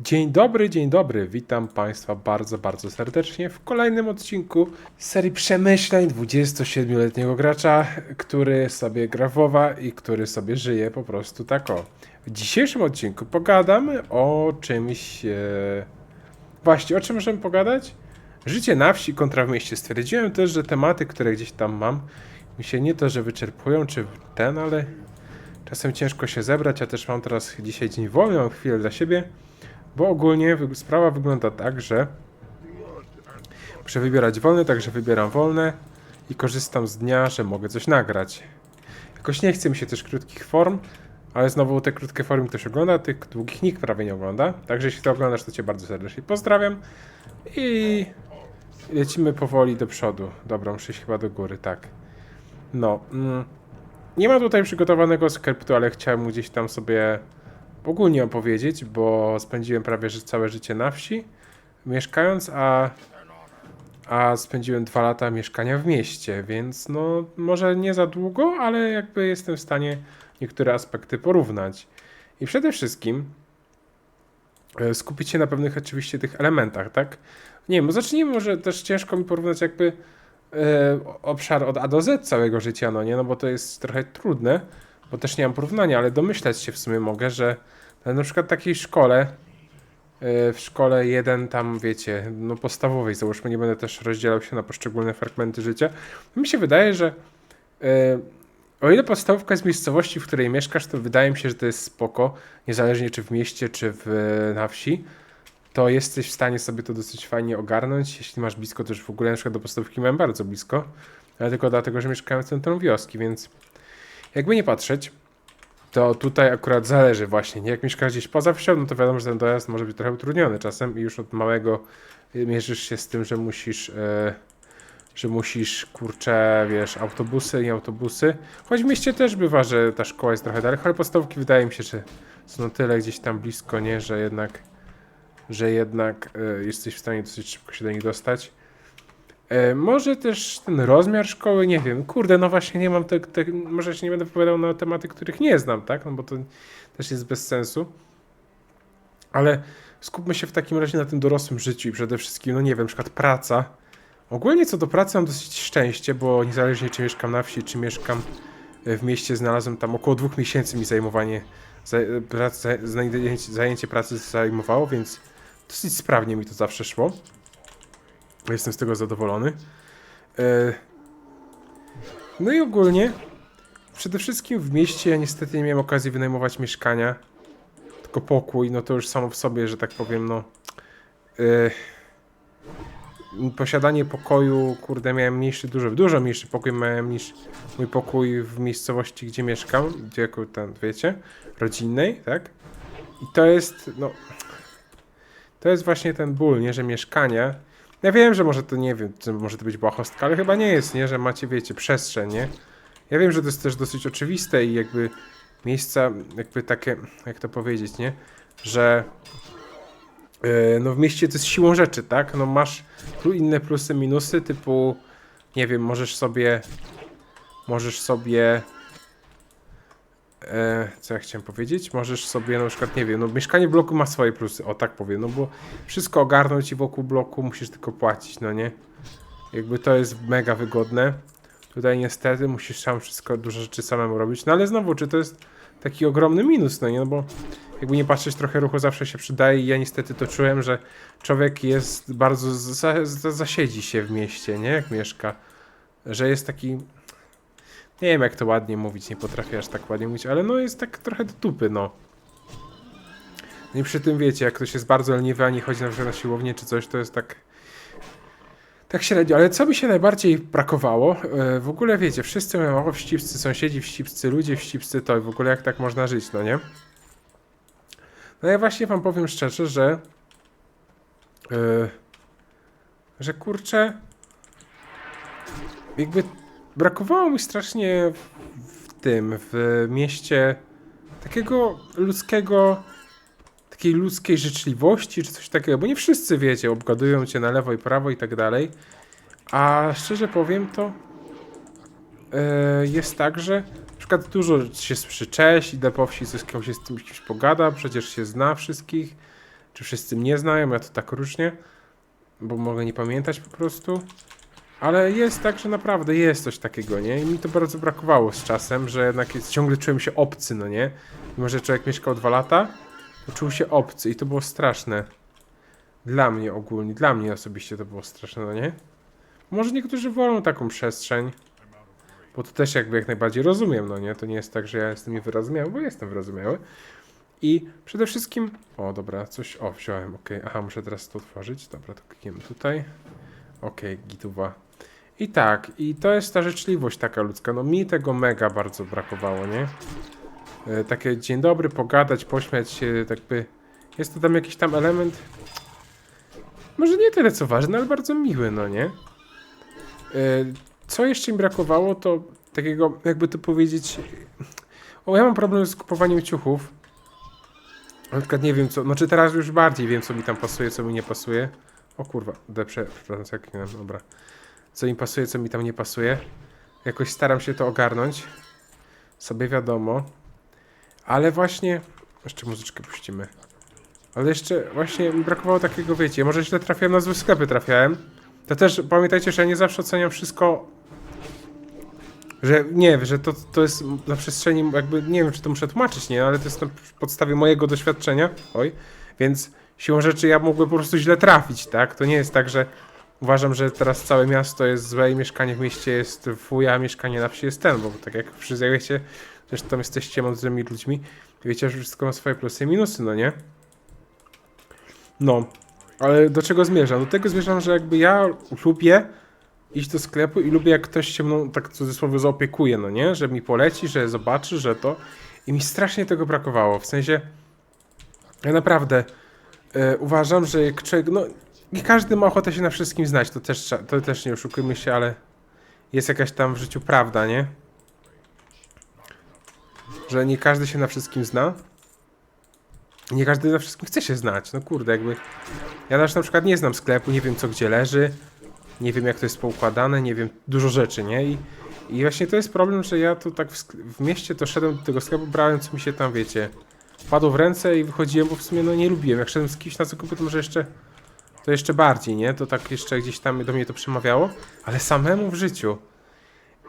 Dzień dobry, dzień dobry. Witam Państwa bardzo, bardzo serdecznie w kolejnym odcinku serii przemyśleń 27-letniego gracza, który sobie gra w WoWa i który sobie żyje po prostu tak o. W dzisiejszym odcinku pogadamy o czymś... E... Właśnie, o czym możemy pogadać? Życie na wsi kontra w mieście. Stwierdziłem też, że tematy, które gdzieś tam mam, mi się nie to, że wyczerpują, czy ten, ale czasem ciężko się zebrać. Ja też mam teraz dzisiaj dzień wolny, mam chwilę dla siebie. Bo ogólnie sprawa wygląda tak, że muszę wybierać wolne, także wybieram wolne i korzystam z dnia, że mogę coś nagrać. Jakoś nie chce mi się też krótkich form, ale znowu te krótkie formy ktoś ogląda, tych długich nikt prawie nie ogląda. Także jeśli to oglądasz, to Cię bardzo serdecznie pozdrawiam i lecimy powoli do przodu. Dobra, muszę iść chyba do góry, tak. No, mm, nie mam tutaj przygotowanego skryptu, ale chciałem gdzieś tam sobie ogólnie opowiedzieć, bo spędziłem prawie całe życie na wsi mieszkając, a, a spędziłem dwa lata mieszkania w mieście, więc no może nie za długo, ale jakby jestem w stanie niektóre aspekty porównać. I przede wszystkim e, skupić się na pewnych oczywiście tych elementach, tak? Nie wiem, zacznijmy może też ciężko mi porównać jakby e, obszar od A do Z całego życia, no nie, no bo to jest trochę trudne, bo też nie mam porównania, ale domyślać się w sumie mogę, że na przykład takiej szkole, e, w szkole jeden tam, wiecie, no podstawowej, załóżmy, nie będę też rozdzielał się na poszczególne fragmenty życia, mi się wydaje, że e, o ile podstawówka jest miejscowości, w której mieszkasz, to wydaje mi się, że to jest spoko, niezależnie czy w mieście, czy w, na wsi, to jesteś w stanie sobie to dosyć fajnie ogarnąć, jeśli masz blisko, to już w ogóle na przykład do podstawówki miałem bardzo blisko, ale tylko dlatego, że mieszkałem w centrum wioski, więc jakby nie patrzeć, to tutaj akurat zależy właśnie, nie? Jak mieszkasz gdzieś poza wsią, no to wiadomo, że ten dojazd może być trochę utrudniony czasem i już od małego y, mierzysz się z tym, że musisz, e, że musisz, kurczę, wiesz, autobusy i autobusy. Choć w mieście też bywa, że ta szkoła jest trochę daleko, ale podstawki wydaje mi się, że są na tyle gdzieś tam blisko, nie? Że jednak, że jednak e, jesteś w stanie dosyć szybko się do nich dostać. E, może też ten rozmiar szkoły, nie wiem, kurde, no właśnie nie mam te, te może się nie będę wypowiadał na tematy, których nie znam, tak, no bo to też jest bez sensu, ale skupmy się w takim razie na tym dorosłym życiu i przede wszystkim, no nie wiem, przykład praca. Ogólnie co do pracy mam dosyć szczęście, bo niezależnie czy mieszkam na wsi, czy mieszkam e, w mieście, znalazłem tam około dwóch miesięcy mi zajmowanie, zajęcie pracy zajmowało, więc dosyć sprawnie mi to zawsze szło. Jestem z tego zadowolony. E, No i ogólnie, przede wszystkim w mieście ja niestety nie miałem okazji wynajmować mieszkania, tylko pokój, no to już samo w sobie, że tak powiem, no. e, Posiadanie pokoju, kurde, miałem mniejszy, dużo, dużo mniejszy pokój miałem niż mój pokój w miejscowości, gdzie mieszkam, w wieku tam, wiecie, rodzinnej, tak? I to jest, no, to jest właśnie ten ból, nie, że mieszkania ja wiem, że może to nie wiem, to może to być błahostka, ale chyba nie jest, nie? Że macie, wiecie, przestrzeń, nie? Ja wiem, że to jest też dosyć oczywiste i jakby miejsca, jakby takie, jak to powiedzieć, nie? Że yy, no w mieście to jest siłą rzeczy, tak? No masz tu inne plusy, minusy, typu, nie wiem, możesz sobie, możesz sobie, e, co ja chciałem powiedzieć? Możesz sobie na przykład, nie wiem, no mieszkanie bloku ma swoje plusy, o tak powiem, no bo wszystko ogarnąć i wokół bloku musisz tylko płacić, no nie? Jakby to jest mega wygodne. Tutaj niestety musisz sam wszystko, dużo rzeczy samemu robić, no ale znowu, czy to jest taki ogromny minus, no nie? No bo jakby nie patrzeć, trochę ruchu zawsze się przydaje i ja niestety to czułem, że człowiek jest bardzo, za, za, zasiedzi się w mieście, nie? Jak mieszka. Że jest taki, nie wiem jak to ładnie mówić, nie potrafię aż tak ładnie mówić, ale no jest tak trochę do tupy, no. No i przy tym wiecie, jak ktoś jest bardzo leniwy, a nie chodzi na przykład na siłownię czy coś, to jest tak... Tak średnio, ale co mi się najbardziej brakowało? E, w ogóle wiecie, wszyscy mają wścibscy sąsiedzi, wścibscy ludzie, wścibscy to i w ogóle jak tak można żyć, no nie? No ja właśnie wam powiem szczerze, że... e, że kurczę... Jakby brakowało mi strasznie w, tym, w mieście takiego ludzkiego, takiej ludzkiej życzliwości, czy coś takiego, bo nie wszyscy wiecie, obgadują cię na lewo i prawo i tak dalej. A szczerze powiem, to e, jest tak, że na przykład dużo się słyszy cześć, idę po wsi, coś kimś, z kimś pogada, przecież się zna wszystkich. czy wszyscy mnie znają, ja to tak różnie, bo mogę nie pamiętać po prostu. Ale jest tak, że naprawdę jest coś takiego, nie? I mi to bardzo brakowało z czasem, że jednak jest, ciągle czułem się obcy, no nie? Mimo, że człowiek mieszkał dwa lata, to czuł się obcy i to było straszne. Dla mnie ogólnie, dla mnie osobiście to było straszne, no nie? Może niektórzy wolą taką przestrzeń, bo to też jakby jak najbardziej rozumiem, no nie? To nie jest tak, że ja jestem niewyrozumiały, bo jestem wyrozumiały. I przede wszystkim, o dobra, coś, o wziąłem, okej, aha, muszę teraz to otworzyć, dobra, to klikniemy tutaj, okej, gituwa. I tak, i to jest ta życzliwość taka ludzka, no mi tego mega bardzo brakowało, nie? E, takie dzień dobry, pogadać, pośmiać się, tak by, jest to tam jakiś tam element, może nie tyle co ważny, ale bardzo miły, no nie? E, Co jeszcze mi brakowało, to takiego, jakby to powiedzieć. O, ja mam problem z kupowaniem ciuchów. Na przykład nie wiem co, znaczy teraz już bardziej wiem co mi tam pasuje, co mi nie pasuje. O kurwa, deprze, przepraszam, jak nie dobra. Co mi pasuje, co mi tam nie pasuje. Jakoś staram się to ogarnąć. Sobie wiadomo. Ale właśnie, jeszcze muzyczkę puścimy. Ale jeszcze właśnie mi brakowało takiego, wiecie, może źle trafiałem na złe sklepy trafiałem. To też pamiętajcie, że ja nie zawsze oceniam wszystko. Że nie, że to, to jest na przestrzeni, jakby nie wiem, czy to muszę tłumaczyć, nie, ale to jest na podstawie mojego doświadczenia. Oj, więc siłą rzeczy ja mógłbym po prostu źle trafić, tak? To nie jest tak, że uważam, że teraz całe miasto jest złe i mieszkanie w mieście jest fuj, a mieszkanie na wsi jest ten, bo tak jak wszyscy wiecie, zresztą jesteście mądrymi ludźmi, wiecie, że wszystko ma swoje plusy i minusy, no nie? No, ale do czego zmierzam? Do tego zmierzam, że jakby ja lubię iść do sklepu i lubię jak ktoś się mną tak cudzysłowie zaopiekuje, no nie? Że mi poleci, że zobaczy, że to. I mi strasznie tego brakowało. W sensie, ja naprawdę e, uważam, że jak człowiek, no nie każdy ma ochotę się na wszystkim znać, to też, to też nie oszukujmy się, ale jest jakaś tam w życiu prawda, nie? Że nie każdy się na wszystkim zna. Nie każdy na wszystkim chce się znać. No kurde, jakby. Ja też na przykład nie znam sklepu, nie wiem co gdzie leży, nie wiem jak to jest poukładane, nie wiem dużo rzeczy, nie? I, i właśnie to jest problem, że ja tu tak w, w mieście to szedłem do tego sklepu, brałem co mi się tam, wiecie, padło w ręce i wychodziłem, bo w sumie no nie lubiłem. Jak szedłem z kimś na zakupy, to może jeszcze, to jeszcze bardziej, nie? To tak jeszcze gdzieś tam do mnie to przemawiało, ale samemu w życiu.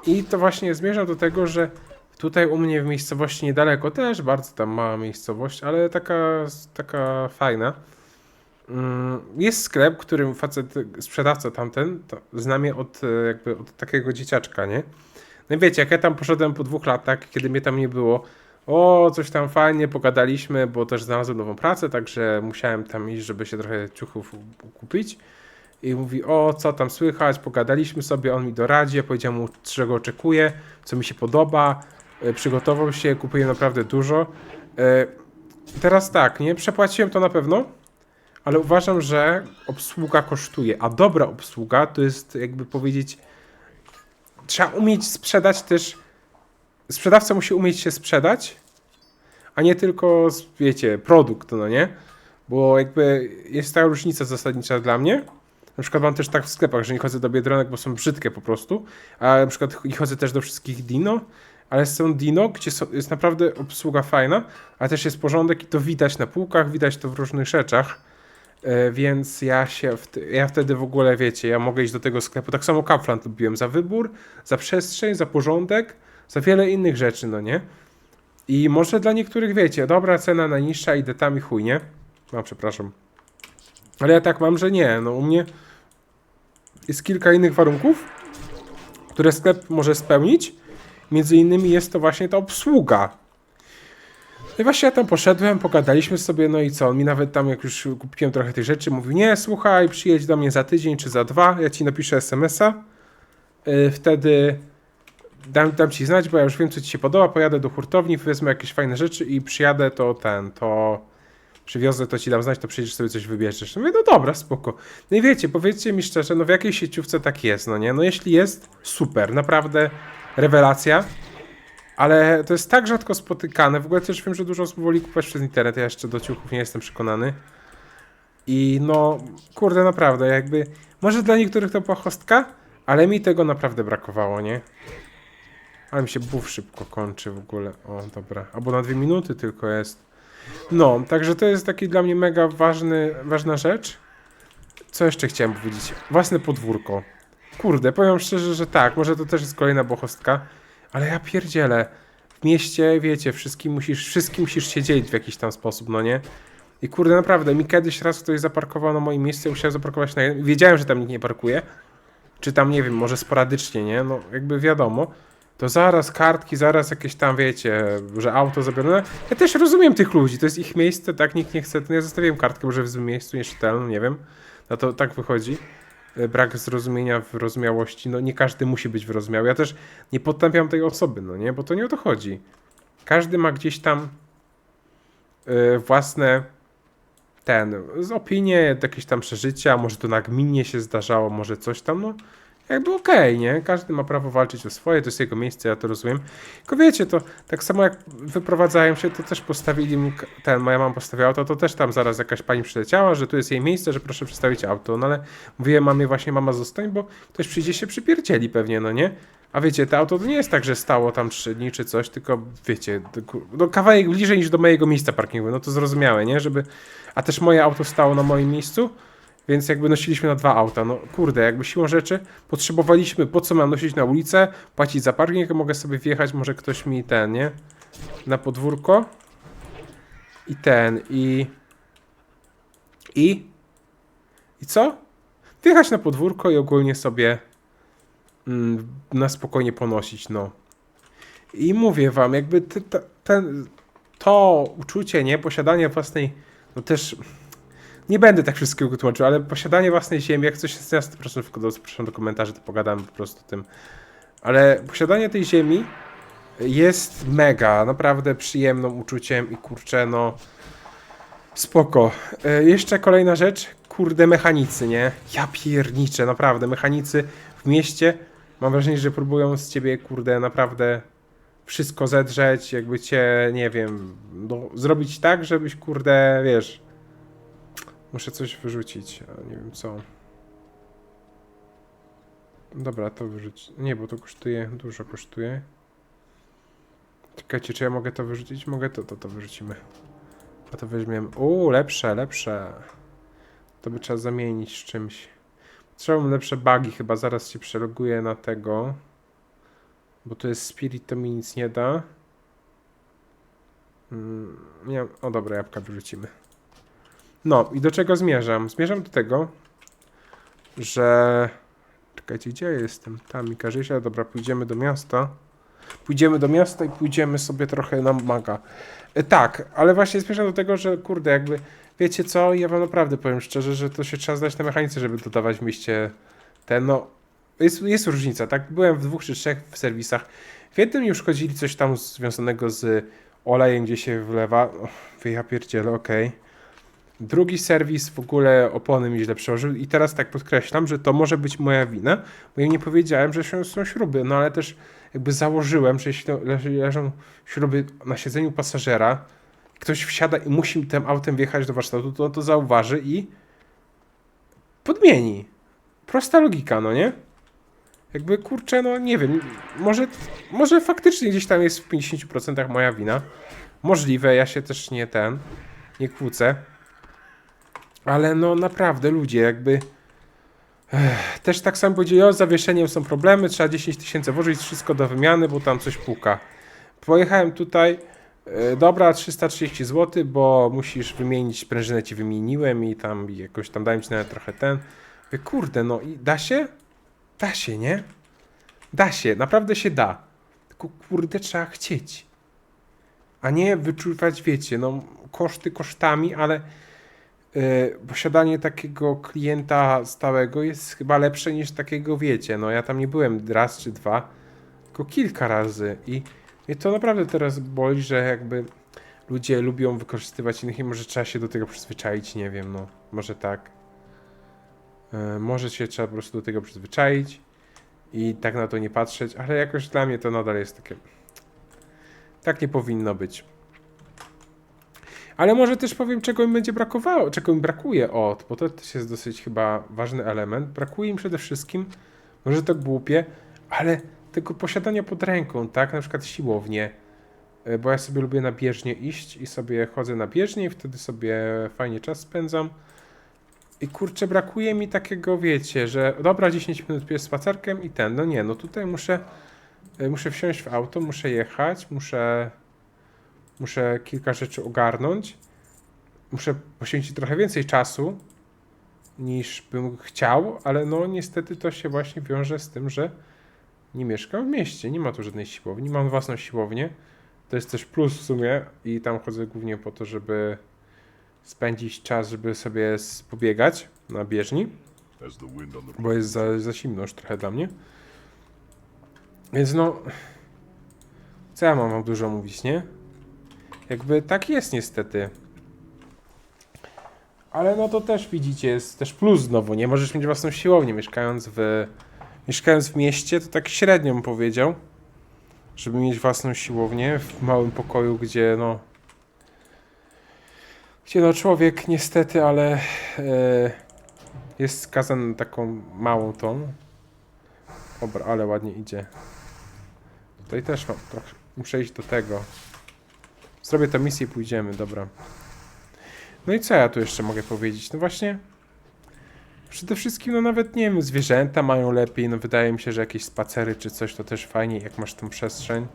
I to właśnie zmierzam do tego, że Tutaj u mnie w miejscowości niedaleko też bardzo tam mała miejscowość, ale taka, taka fajna. Mm, Jest sklep, którym facet, sprzedawca tamten, to zna mnie od, e, jakby od takiego dzieciaczka, nie? No i wiecie, jak ja tam poszedłem po dwóch latach, kiedy mnie tam nie było, o, coś tam fajnie, pogadaliśmy, bo też znalazłem nową pracę, także musiałem tam iść, żeby się trochę ciuchów kupić. I mówi, o, co tam słychać, pogadaliśmy sobie, on mi doradzi, ja mu, czego oczekuję, co mi się podoba, e, przygotował się, kupiłem naprawdę dużo. E, Teraz tak, nie, przepłaciłem to na pewno, ale uważam, że obsługa kosztuje, a dobra obsługa to jest, jakby powiedzieć, trzeba umieć sprzedać też, sprzedawca musi umieć się sprzedać, a nie tylko, wiecie, produkt, no nie? Bo jakby jest ta różnica zasadnicza dla mnie. Na przykład mam też tak w sklepach, że nie chodzę do Biedronek, bo są brzydkie po prostu, a na przykład nie chodzę też do wszystkich Dino, ale są Dino, gdzie są, jest naprawdę obsługa fajna, ale też jest porządek i to widać na półkach, widać to w różnych rzeczach. E, więc ja się, wt- ja wtedy w ogóle, wiecie, ja mogę iść do tego sklepu. Tak samo Kaufland lubiłem za wybór, za przestrzeń, za porządek, za wiele innych rzeczy, no nie? I może dla niektórych, wiecie, dobra cena najniższa, idę tam i chuj, nie? No, przepraszam. Ale ja tak mam, że nie. No u mnie jest kilka innych warunków, które sklep może spełnić. Między innymi jest to właśnie ta obsługa. No i właśnie ja tam poszedłem, pogadaliśmy sobie, no i co? On mi nawet tam, jak już kupiłem trochę tych rzeczy, mówił, nie, słuchaj, przyjedź do mnie za tydzień czy za dwa, ja ci napiszę SMS-a. Yy, wtedy dam, dam ci znać, bo ja już wiem, co ci się podoba, pojadę do hurtowni, wezmę jakieś fajne rzeczy i przyjadę, to ten, to przywiozę, to ci dam znać, to przyjdziesz sobie coś wybierzesz. No mówię, no dobra, spoko. No i wiecie, powiedzcie mi szczerze, no w jakiej sieciówce tak jest, no nie? No jeśli jest, super, naprawdę rewelacja. Ale to jest tak rzadko spotykane. W ogóle też wiem, że dużo osób woli kupować przez internet. Ja jeszcze do ciuchów nie jestem przekonany. I no, kurde, naprawdę, jakby. Może dla niektórych to była chostka, ale mi tego naprawdę brakowało, nie? Ale mi się buf szybko kończy w ogóle. O, dobra. Albo na dwie minuty tylko jest. No, także to jest taki dla mnie mega ważny, ważna rzecz. Co jeszcze chciałem powiedzieć? Własne podwórko. Kurde, powiem szczerze, że tak, może to też jest kolejna bochostka, ale ja pierdzielę. W mieście, wiecie, wszystkim musisz, wszystkim musisz się dzielić w jakiś tam sposób, no nie? I kurde, naprawdę, mi kiedyś raz ktoś zaparkował na moim miejscu, musiałem zaparkować na. Wiedziałem, że tam nikt nie parkuje. Czy tam, nie wiem, może sporadycznie, nie? No, jakby wiadomo. To zaraz kartki, zaraz jakieś tam, wiecie, że auto zabiorone. Ja też rozumiem tych ludzi, to jest ich miejsce, tak, nikt nie chce. To ja zostawiłem kartkę, może w złym miejscu, nieczytelną, nie wiem. No to tak wychodzi. E, Brak zrozumienia, wyrozumiałości. No nie każdy musi być wyrozumiały. Ja też nie podtępiam tej osoby, no nie? Bo to nie o to chodzi. Każdy ma gdzieś tam e, własne ten, z opinie, jakieś tam przeżycia, może to nagminnie się zdarzało, może coś tam, no jakby okej, nie? Każdy ma prawo walczyć o swoje, to jest jego miejsce, ja to rozumiem. Tylko wiecie, to tak samo jak wyprowadzają się, to też postawili k- ten, moja mama postawiła auto, to też tam zaraz jakaś pani przyleciała, że tu jest jej miejsce, że proszę przestawić auto, no ale mówię mamie właśnie, mama zostań, bo ktoś przyjdzie się przypierdzieli pewnie, no nie? A wiecie, to auto to nie jest tak, że stało tam trzy dni czy coś, tylko wiecie, no kawałek bliżej niż do mojego miejsca parkingowego, no to zrozumiałe, nie? Żeby, a też moje auto stało na moim miejscu, więc jakby nosiliśmy na dwa auta. No kurde, jakby siłą rzeczy potrzebowaliśmy, po co mam nosić na ulicę, płacić za parking, mogę sobie wjechać, może ktoś mi ten, nie? Na podwórko. I ten, i... I... I co? Wjechać na podwórko i ogólnie sobie mm, na spokojnie ponosić, no. I mówię wam, jakby ten, to uczucie, nie? Posiadanie własnej, no też nie będę tak wszystkiego tłumaczył, ale posiadanie własnej ziemi, jak coś jest jasne, proszę, zapraszam do komentarzy, to pogadamy po prostu tym. Ale posiadanie tej ziemi jest mega, naprawdę przyjemnym uczuciem i kurczę, no spoko. E, jeszcze kolejna rzecz, kurde, mechanicy, nie? Ja pierniczę, naprawdę, mechanicy w mieście, mam wrażenie, że próbują z ciebie, kurde, naprawdę wszystko zedrzeć, jakby cię, nie wiem, no, zrobić tak, żebyś, kurde, wiesz, Muszę coś wyrzucić, a nie wiem co. Dobra, to wyrzuć. Nie, bo to kosztuje, dużo kosztuje. Czekajcie, czy ja mogę to wyrzucić? Mogę to, to, to wyrzucimy. A to weźmiemy. Uuu, lepsze, lepsze. To by trzeba zamienić z czymś. Trzeba lepsze bugi, chyba zaraz się przeloguję na tego. Bo to jest spirit, to mi nic nie da. Mm, nie, o dobra, jabłka wyrzucimy. No i do czego zmierzam? Zmierzam do tego, że. Czekajcie, gdzie ja jestem? Tam i Karzysia. Dobra, pójdziemy do miasta. Pójdziemy do miasta i pójdziemy sobie trochę na maga. E, tak, ale właśnie zmierzam do tego, że kurde, jakby. Wiecie co? Ja wam naprawdę powiem szczerze, że to się trzeba zdać na mechanice, żeby dodawać w mieście ten. No, jest, jest różnica, tak? Byłem w dwóch czy trzech w serwisach. W jednym już chodzili coś tam związanego z olejem, gdzie się wlewa. Ja pierdzielę, okej. Drugi serwis w ogóle opony mi źle przełożył i teraz tak podkreślam, że to może być moja wina, bo ja nie powiedziałem, że są, śruby, no ale też jakby założyłem, że jeśli le- leżą śruby na siedzeniu pasażera, ktoś wsiada i musi tym autem wjechać do warsztatu, to on to zauważy i podmieni. Prosta logika, no nie? Jakby kurczę, no nie wiem, może, może faktycznie gdzieś tam jest w 50% moja wina. Możliwe, ja się też nie ten, nie kłócę. Ale no naprawdę ludzie, jakby. Ech, też tak samo powiedzieli, z zawieszeniem są problemy, trzeba 10 tysięcy włożyć, wszystko do wymiany, bo tam coś puka. Pojechałem tutaj, e, dobra, 330 zł, bo musisz wymienić sprężynę, ci wymieniłem i tam jakoś tam dałem ci nawet trochę ten. Mówię, kurde, no i da się? Da się, nie? Da się, naprawdę się da. Tylko kurde, trzeba chcieć. A nie wyczuwać, wiecie, no koszty kosztami, ale posiadanie takiego klienta stałego jest chyba lepsze niż takiego, wiecie, no ja tam nie byłem raz czy dwa, tylko kilka razy i to naprawdę teraz boli, że jakby ludzie lubią wykorzystywać innych i może trzeba się do tego przyzwyczaić, nie wiem, no może tak. E, może się trzeba po prostu do tego przyzwyczaić i tak na to nie patrzeć, ale jakoś dla mnie to nadal jest takie... Tak nie powinno być. Ale może też powiem, czego mi będzie brakowało, czego mi brakuje od, bo to też jest dosyć chyba ważny element. Brakuje mi przede wszystkim, może to głupie, ale tego posiadania pod ręką, tak? Na przykład siłownie. E, Bo ja sobie lubię na bieżnię iść i sobie chodzę na bieżnię i wtedy sobie fajnie czas spędzam. I kurczę, brakuje mi takiego, wiecie, że dobra, 10 minut piję spacerkiem i ten. No nie, no tutaj muszę, e, muszę wsiąść w auto, muszę jechać, muszę, muszę kilka rzeczy ogarnąć. Muszę poświęcić trochę więcej czasu niż bym chciał, ale no niestety to się właśnie wiąże z tym, że nie mieszkam w mieście, nie ma tu żadnej siłowni, mam własną siłownię. To jest też plus w sumie i tam chodzę głównie po to, żeby spędzić czas, żeby sobie pobiegać na bieżni, bo jest za, za zimno już trochę dla mnie. Więc no, co ja mam wam dużo mówić, nie? Jakby tak jest niestety. Ale no to też widzicie, jest też plus znowu, nie? Możesz mieć własną siłownię, mieszkając w, mieszkając w mieście, to tak średnio bym powiedział, żeby mieć własną siłownię w małym pokoju, gdzie no, gdzie no człowiek niestety, ale e, jest skazany na taką małą tą. Dobra, ale ładnie idzie. Tutaj też mam trochę, muszę iść do tego. Zrobię tę misję i pójdziemy, dobra. No i co ja tu jeszcze mogę powiedzieć? No właśnie, przede wszystkim, no nawet nie wiem, zwierzęta mają lepiej, no wydaje mi się, że jakieś spacery czy coś to też fajnie, jak masz tą przestrzeń,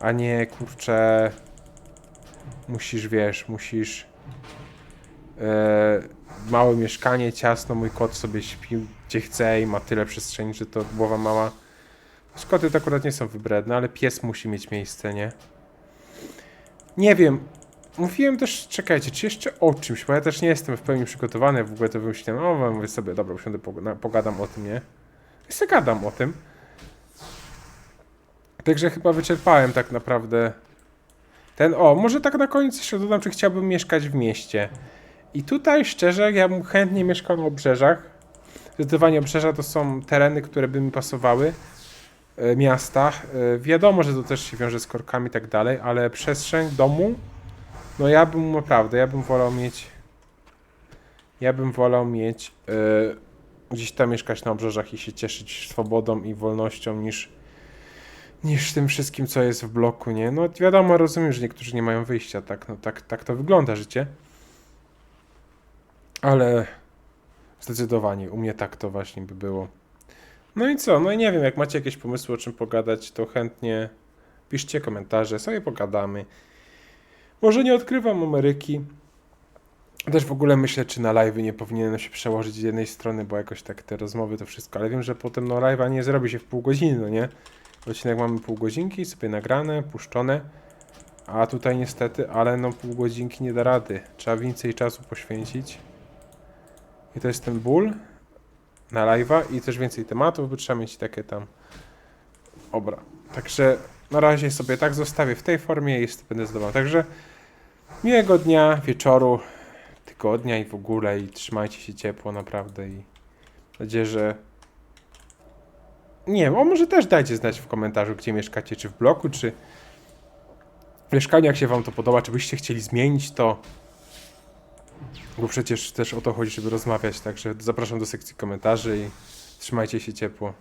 a nie, kurczę, musisz, wiesz, musisz e, małe mieszkanie, ciasno, mój kot sobie śpi gdzie chce i ma tyle przestrzeni, że to głowa mała. Choć Koty to akurat nie są wybredne, ale pies musi mieć miejsce, nie? Nie wiem, Mówiłem też, czekajcie, czy jeszcze o czymś, bo ja też nie jestem w pełni przygotowany, w ogóle to wymyśliłem, o, mówię sobie, dobra, usiądę, pogadam o tym, nie? I sobie gadam o tym. Także chyba wyczerpałem tak naprawdę ten, o, może tak na koniec jeszcze dodam, czy chciałbym mieszkać w mieście. I tutaj szczerze, ja bym chętnie mieszkał na obrzeżach. Zdecydowanie obrzeża to są tereny, które by mi pasowały. E, Miastach. E, Wiadomo, że to też się wiąże z korkami i tak dalej, ale przestrzeń domu no ja bym naprawdę, ja bym wolał mieć. Ja bym wolał mieć e, gdzieś tam mieszkać na obrzeżach i się cieszyć swobodą i wolnością niż niż tym wszystkim, co jest w bloku, nie? No wiadomo, rozumiem, że niektórzy nie mają wyjścia, tak, no tak, tak to wygląda życie. Ale zdecydowanie, u mnie tak to właśnie by było. No i co? No i nie wiem, jak macie jakieś pomysły, o czym pogadać, to chętnie piszcie komentarze, sobie pogadamy. Może nie odkrywam Ameryki. Też w ogóle myślę, czy na live nie powinienem się przełożyć z jednej strony, bo jakoś tak te rozmowy to wszystko, ale wiem, że potem no live'a nie zrobi się w pół godziny, no nie? Odcinek mamy pół godzinki, sobie nagrane, puszczone, a tutaj niestety, ale no pół godzinki nie da rady. Trzeba więcej czasu poświęcić. I to jest ten ból na live'a i też więcej tematów, bo trzeba mieć takie tam. Dobra, także na razie sobie tak zostawię w tej formie i będę zadowolony. Także miłego dnia, wieczoru, tygodnia i w ogóle i trzymajcie się ciepło naprawdę i mam nadzieję, że nie wiem, o może też dajcie znać w komentarzu, gdzie mieszkacie, czy w bloku, czy w mieszkaniu, jak się wam to podoba, czy byście chcieli zmienić to, bo przecież też o to chodzi, żeby rozmawiać, także zapraszam do sekcji komentarzy i trzymajcie się ciepło.